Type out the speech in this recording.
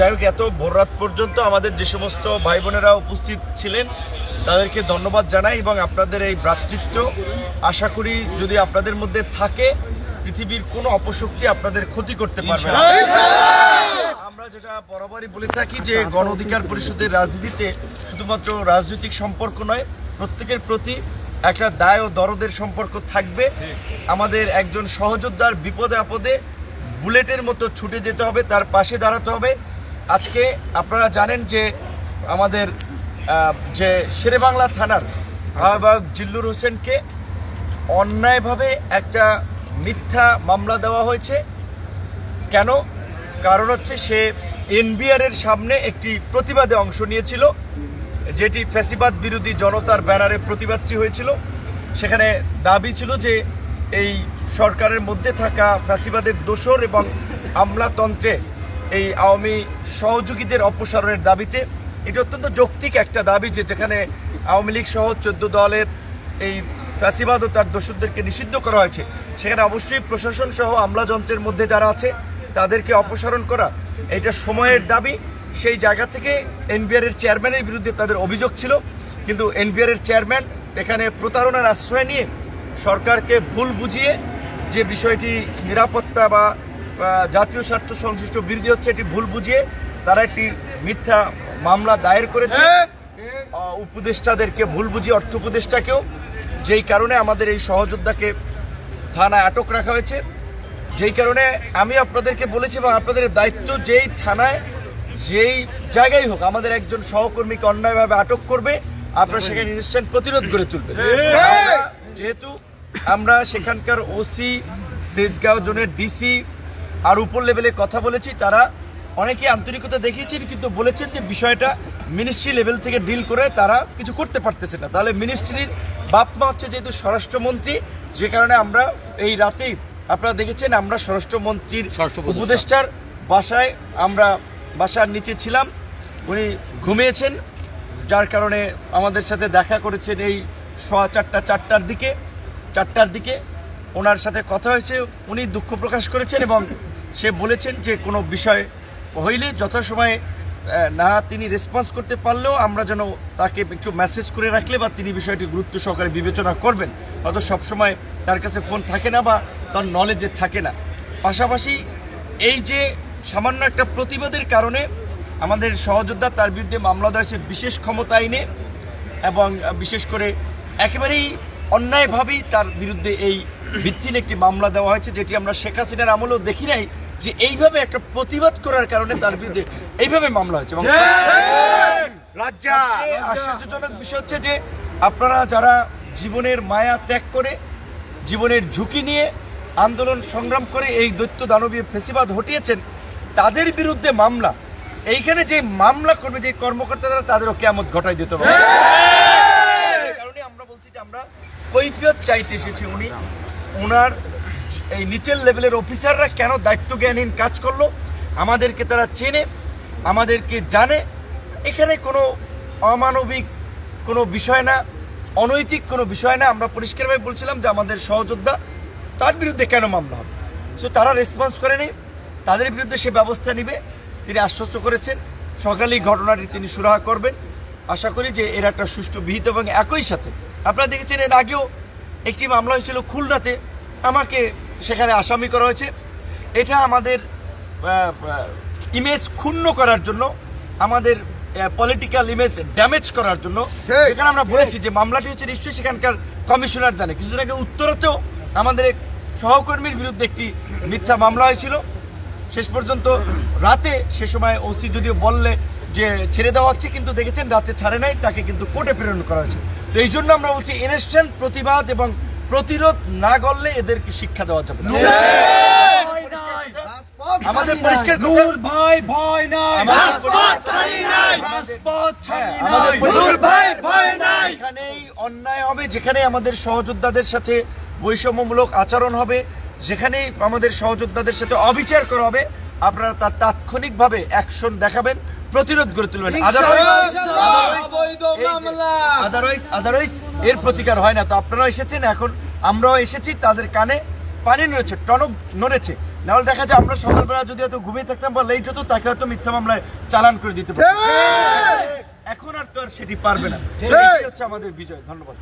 যাই হোক এত ভোর রাত পর্যন্ত আমাদের যে সমস্ত ভাই বোনেরা উপস্থিত ছিলেন তাদেরকে ধন্যবাদ জানাই এবং আপনাদের এই ভ্রাতৃত্ব আশা করি যদি আপনাদের মধ্যে থাকে পৃথিবীর কোনো অপশক্তি আপনাদের ক্ষতি করতে পারবে না। আমরা যেটা বরাবরই বলে থাকি যে গণ অধিকার পরিষদের রাজনীতিতে শুধুমাত্র রাজনৈতিক সম্পর্ক নয় প্রত্যেকের প্রতি একটা দায় ও দরদের সম্পর্ক থাকবে। আমাদের একজন সহযোদ্ধার বিপদে আপদে বুলেটের মতো ছুটে যেতে হবে তার পাশে দাঁড়াতে হবে। আজকে আপনারা জানেন যে আমাদের যে শেরেবাংলা থানার আহ্বায়ক জিল্লুর হোসেনকে অন্যায়ভাবে একটা মিথ্যা মামলা দেওয়া হয়েছে। কেন? কারণ হচ্ছে সে এনবিআর এর সামনে একটি প্রতিবাদে অংশ নিয়েছিল, যেটি ফ্যাসিবাদ বিরোধী জনতার ব্যানারে প্রতিবাদটি হয়েছিল। সেখানে দাবি ছিল যে এই সরকারের মধ্যে থাকা ফ্যাসিবাদের দোসর এবং আমলাতন্ত্রে এই আওয়ামী সহযোগীদের অপসারণের দাবিতে, এটি অত্যন্ত যৌক্তিক একটা দাবি যে যেখানে আওয়ামী লীগ সহ চোদ্দ দলের এই ফ্যাসিবাদ ও তার দোষরদেরকে নিষিদ্ধ করা হয়েছে। সেখানে অবশ্যই প্রশাসন সহ আমলাযন্ত্রের মধ্যে যারা আছে, তাদেরকে অপসারণ করা, এটা সময়ের দাবি। সেই জায়গা থেকে এনবিআর এর চেয়ারম্যানের বিরুদ্ধে তাদের অভিযোগ ছিল। কিন্তু এনবিআর এর চেয়ারম্যান এখানে প্রতারণার আশ্রয় নিয়ে সরকারকে ভুল বুঝিয়ে যে বিষয়টি নিরাপত্তা বা জাতীয় স্বার্থ সংশ্লিষ্ট বিরোধী হচ্ছে এটি ভুল বুঝিয়ে তারা একটি মিথ্যা মামলা দায়ের করেছে। উপদেষ্টাদেরকে ভুল বুঝিয়ে অর্থ উপদেষ্টাকেও। যেই কারণে আমাদের এই সহযোদ্ধাকে থানায় আটক রাখা হয়েছে। যেই কারণে আমি আপনাদেরকে বলেছি এবং আপনাদের দায়িত্ব যেই থানায় যেই জায়গায় হোক আমাদের একজন সহকর্মীকে অন্যায়ভাবে আটক করবে। আপনারা সেখানে ইনস্ট্যান্ট প্রতিরোধ গড়ে আমরা যেহেতু আমরা সেখানকার ওসি তেজগাঁও জোনের ডিসি আর উপর লেভেলে কথা বলেছি তারা অনেকেই আন্তরিকতা দেখিয়েছেন কিন্তু বলেছেন যে বিষয়টা মিনিস্ট্রি লেভেল থেকে ডিল করে তারা কিছু করতে পারতেছে না। তাহলে মিনিস্ট্রির বাপমা হচ্ছে যেহেতু স্বরাষ্ট্রমন্ত্রী যে কারণে আমরা এই রাতেই আপনারা দেখেছেন আমরা স্বরাষ্ট্রমন্ত্রীর উপদেষ্টার বাসায় আমরা বাসার নিচে ছিলাম উনি ঘুমিয়েছেন যার কারণে আমাদের সাথে দেখা করেছেন এই সোয়া চারটা চারটার দিকে চারটার দিকে। ওনার সাথে কথা হয়েছে উনি দুঃখ প্রকাশ করেছেন এবং সে বলেছেন যে কোনো বিষয় হইলে যথাসময়ে না তিনি রেসপন্স করতে পারলেও আমরা যেন তাকে একটু মেসেজ করে রাখলে বা তিনি বিষয়টি গুরুত্ব সহকারে বিবেচনা করবেন। হয়তো সবসময় তার কাছে ফোন থাকে না বা তার নলেজে থাকে না। পাশাপাশি এই যে সামান্য একটা প্রতিবাদের কারণে আমাদের সহযোদ্ধা তার বিরুদ্ধে মামলা দেওয়া বিশেষ ক্ষমতা আইনে এবং বিশেষ করে একেবারেই অন্যায়ভাবেই তার বিরুদ্ধে এই ভিত্তিহীন একটি মামলা দেওয়া হয়েছে, যেটি আমরা শেখ হাসিনার আমলেও দেখি নাই। যে এইভাবে একটা প্রতিবাদ করার কারণে তার বিরুদ্ধে এইভাবে মামলা হয়েছে। আশ্চর্যজনক বিষয় হচ্ছে যে আপনারা যারা জীবনের মায়া ত্যাগ করে জীবনের ঝুঁকি নিয়ে আন্দোলন সংগ্রাম করে এই দৈত্য দানবীয় ফেসিবাদ হটিয়েছেন তাদের বিরুদ্ধে মামলা এইখানে যে মামলা করবে যে কর্মকর্তারা তাদেরও কেমন ঘটাই দিতে হবে। এই কারণে আমরা বলছি যে আমরা কৈফিয়ত চাইতে এসেছি উনি ওনার এই নিচের লেভেলের অফিসাররা কেন দায়িত্ব জ্ঞানহীন কাজ করল? আমাদেরকে তারা চেনে, আমাদেরকে জানে। এখানে কোনো অমানবিক কোনো বিষয় না, অনৈতিক কোনো বিষয় না। আমরা পরিষ্কারভাবে বলছিলাম যে আমাদের সহযোদ্ধা তার বিরুদ্ধে কেন মামলা হবে? সো তারা রেসপন্স করেনি। তাদের বিরুদ্ধে সে ব্যবস্থা নেবে। তিনি আশ্বস্ত করেছেন। সকালেই ঘটনাটি তিনি সুরাহা করবেন। আশা করি যে এর একটা সুষ্ঠু বিহিত এবং একই সাথে। আপনারা দেখেছেন এর আগেও একটি মামলা হয়েছিল খুলনাতে। আমাকে সেখানে আসামি করা হয়েছে। এটা আমাদের ইমেজ ক্ষুণ্ণ করার জন্য আমাদের পলিটিক্যাল ইমেজ ড্যামেজ করার জন্য। সেখানে আমরা বলেছি যে মামলাটি হচ্ছে নিশ্চয়ই সেখানকার কমিশনার জানে। কিছুদিন আগে উত্তরাতেও আমাদের এক সহকর্মীর বিরুদ্ধে একটি মিথ্যা মামলা হয়েছিল। শেষ পর্যন্ত রাতে সে সময় ওসি যদিও বললে যে ছেড়ে দেওয়া হচ্ছে কিন্তু দেখেছেন রাতে ছাড়ে নাই তাকে কিন্তু কোর্টে প্রেরণ করা হয়েছে। তো এই জন্য আমরা বলছি ইনস্ট্যান্ট প্রতিবাদ এবং প্রতিরোধ না করলে এদেরকে শিক্ষা দেওয়া যাবে না। আমাদের পরিষ্কার নূর ভাই ভয় নাই। রাজপথ ছাড়ি নাই। রাজপথ ছাড়ি হ্যাঁ, নাই। নূর ভাই ভয় নাই। যেখানেই অন্যায় হবে যেখানে আমাদের সহযোদ্ধাদের সাথে বৈষম্যমূলক আচরণ হবে যেখানেই আমাদের সহযোদ্ধাদের সাথে অবিচার করা হবে আপনারা তার তাৎক্ষণিকভাবে অ্যাকশন দেখাবেন প্রতিরোধ গড়ে তুলবেন। আদারওয়াইজ আদারওয়াইজ এর প্রতিকার হয় না। তো আপনারা এসেছেন এখন আমরাও এসেছি তাদের কানে পানি নড়েছে টনক নড়েছে। নাহলে দেখা যায় আমরা সকালবেলা যদি হয়তো ঘুমিয়ে থাকতাম বা লেট হতো তাকে হয়তো মিথ্যা মামলায় চালান করে দিতে পারতাম। এখন আর তো আর সেটি পারবে না। হচ্ছে আমাদের বিজয়। ধন্যবাদ।